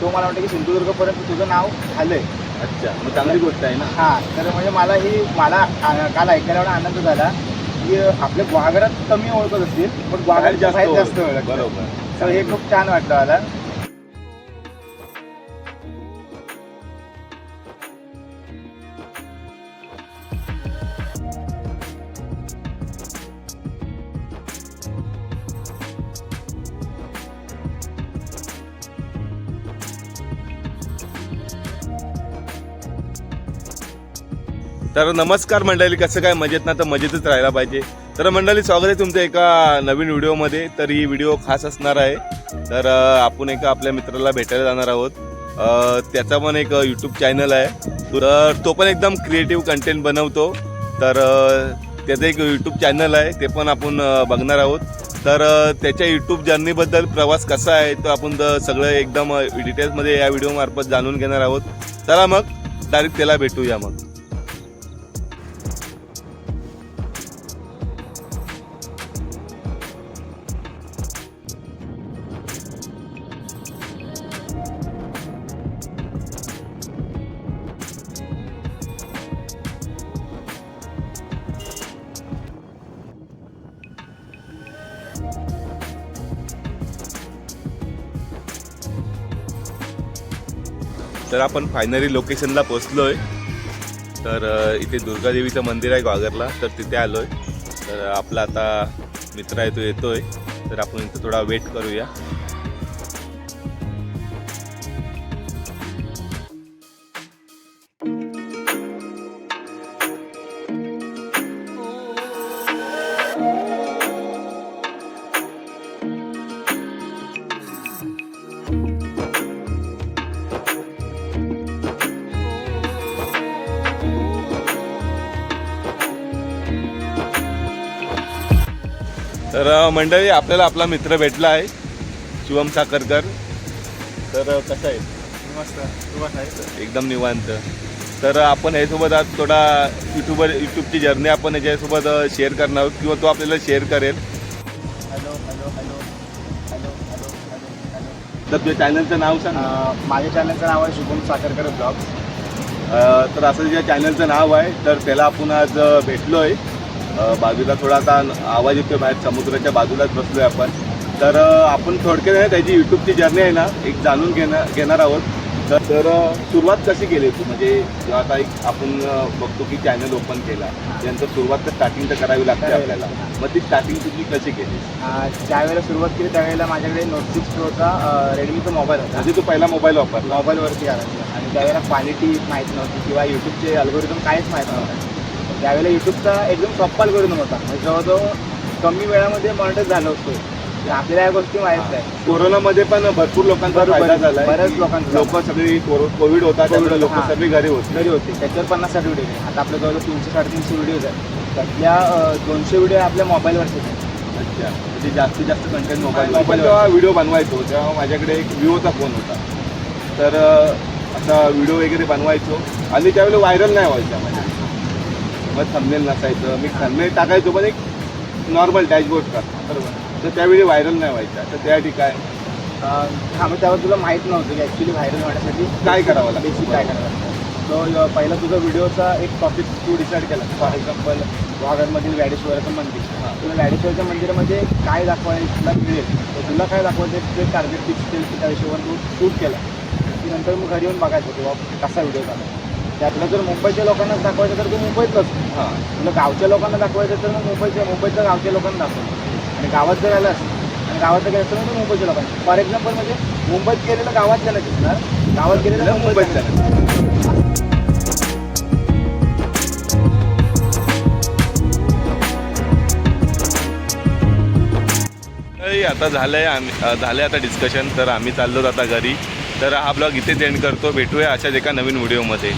तो मला वाटतं की सिंधुदुर्गपर्यंत तुझं नाव झालंय. अच्छा मग चांगली गोष्ट आहे ना? हा तर म्हणजे मला ही मला आ- काल ऐकायला एवढा आनंद झाला की आपल्या गुहागरात कमी ओळखत असतील पण बाहेर गुहागर जास्त जास्त ओळख. ओळखतात. बरोबर. तर हे खूप छान वाटलं मला. तर नमस्कार मंडळी कसं काय मजेत ना? तर मजेतच राहायला पाहिजे. तर मंडळी स्वागत आहे तुमचं एका नवीन व्हिडिओमध्ये. तर ही व्हिडिओ खास असणार आहे. तर आपण एका आपल्या मित्राला भेटायला जाणार आहोत. त्याचा पण एक यूट्यूब चॅनल आहे. तर तो पण एकदम क्रिएटिव्ह कंटेंट बनवतो. तर त्याचं एक यूट्यूब चॅनल आहे. ते पण आपण बघणार आहोत. तर त्याच्या यूट्यूब जर्नीबद्दल प्रवास कसा आहे तो आपण सगळं एकदम डिटेल्समध्ये या व्हिडिओमार्फत जाणून घेणार आहोत. चला मग डायरेक्ट त्याला भेटूया मग. तर आपण फायनली लोकेशनला पोचलोय तर इथे दुर्गादेवीचं मंदिर आहे ग्वागरला तर तिथे आलोय. तर आपला आता मित्र आहे तो येतोय. तर आपण इथं थोडा वेट करूया. तर मंडळी आपल्याला आपला मित्र भेटला आहे शिवम साखरकर. तर कसा आहे? मस्त. आहे एकदम निवांत. तर आपण याच्यासोबत आज थोडा युट्यूबर युट्यूबची जर्नी आपण याच्यासोबत शेअर करणार आहोत किंवा तो आपल्याला शेअर करेल. Hello hello hello. Hello hello hello hello. तर तुझ्या चॅनलचं नाव सांग माझ्या चॅनलचं नाव आहे शुभम साखरकर ब्लॉग तर असं जे चॅनलचं नाव आहे तर त्याला आपण आज अ, भेटलोय. अ, बाजूला थोडा आता आवाज येतोय बाहेर समुद्राच्या बाजूलाच बसलोय आपण. तर आपण थोडक्यात आहे त्याची युट्यूबची जर्नी आहे ना एक जाणून घेणार घेणार आहोत. तर सुरुवात कशी केली तू? म्हणजे आता एक आपण बघतो की चॅनल ओपन केला त्यानंतर सुरुवात तर स्टार्टिंग तर करावी लागते आपल्याला. मग ती स्टार्टिंग तुझी कशी केली? ज्यावेळेला सुरुवात केली त्यावेळेला माझ्याकडे नोट सिक्स प्रोचा रेडमीचा मोबाईल होता. म्हणजे तू पहिला मोबाईल वापरला. मोबाईलवरती करायचं आणि त्यावेळेला क्वालिटी माहीत नव्हती किंवा यूट्यूबचे अल्गोरिदम काहीच माहीत नव्हतं. त्यावेळेला यूट्यूबचा एकदम सोप्पा अल्गोरिदम होता. म्हणजे जवळजवळ कमी वेळामध्ये मॉनिटर झालं तर आपल्याला या गोष्टी माहीत नाही कोरोनामध्ये पण भरपूर लोकांचा. फायदा झाला बऱ्याच लोकांचा. लोक सगळी कोरो- कोविड होता त्यामुळे लोक. सगळी घरी होती. घरी होते. त्याच्यावर पन्नास साठ व्हिडिओ आता आपल्या जवळ तीनशे साडेतीनशे व्हिडिओज आहेत त्यातल्या दोनशे व्हिडिओ आपल्या मोबाईलवरचे आहेत अच्छा. म्हणजे जास्तीत जास्त कंटेंट मोबाईल मोबाईलवर. मोबाईल जेव्हा व्हिडिओ बनवायचो तेव्हा माझ्याकडे एक विवोचा फोन होता. तर असा व्हिडिओ वगैरे बनवायचो. आणि त्यावेळेला व्हायरल नाही व्हायचा. माझ्या मग थंबनेल नसायचं मी थंबनेल टाकायचो पण एक नॉर्मल डॅशबोर्ड करता बरोबर. तर त्यावेळी व्हायरल नाही व्हायचा. तर त्या ठिकाणी अं, हा मग त्यावर तुला माहीत नव्हतं की ॲक्च्युली व्हायरल होण्यासाठी काय करावं लागतं? बेसिक काय करावं लागतं? तो पहिला तुझा व्हिडिओचा एक टॉपिक तू डिसाईड केला. फॉर एक्झाम्पल वाघांमधील व्याडेश्वराचं मंदिर. तुला व्याडेश्वराच्या मंदिरामध्ये काय दाखवायला तुला मिळेल? तर तुला काय दाखवायचं ते टार्गेट फिक्स केलं की त्या हिशोबाने तू शूट केला. की नंतर मग घरी येऊन बघायचं की बाबा कसा व्हिडिओ झाला. त्यातलं जर मुंबईच्या लोकांनाच दाखवायचं तर तू मुंबईतलंच. हां. तुला गावच्या लोकांना दाखवायचं तर मग मुंबईच्या मुंबईच्या गावच्या लोकांना दाखव. आणि गावात जर आलास आणि गावात जर गेलं तर मुंबईच्या लोकांना. फॉर एक्झाम्पल म्हणजे मुंबईत गेलेलं गावात गेलं दिसणार गावात गेलेलं मुंबईत तरी आता झालंय आम्ही अ, झालंय आता डिस्कशन तर आम्ही चाललो आता घरी. तर हा ब्लॉग इथेच एंड करतो. भेटूया अशाच एका नवीन व्हिडिओमध्ये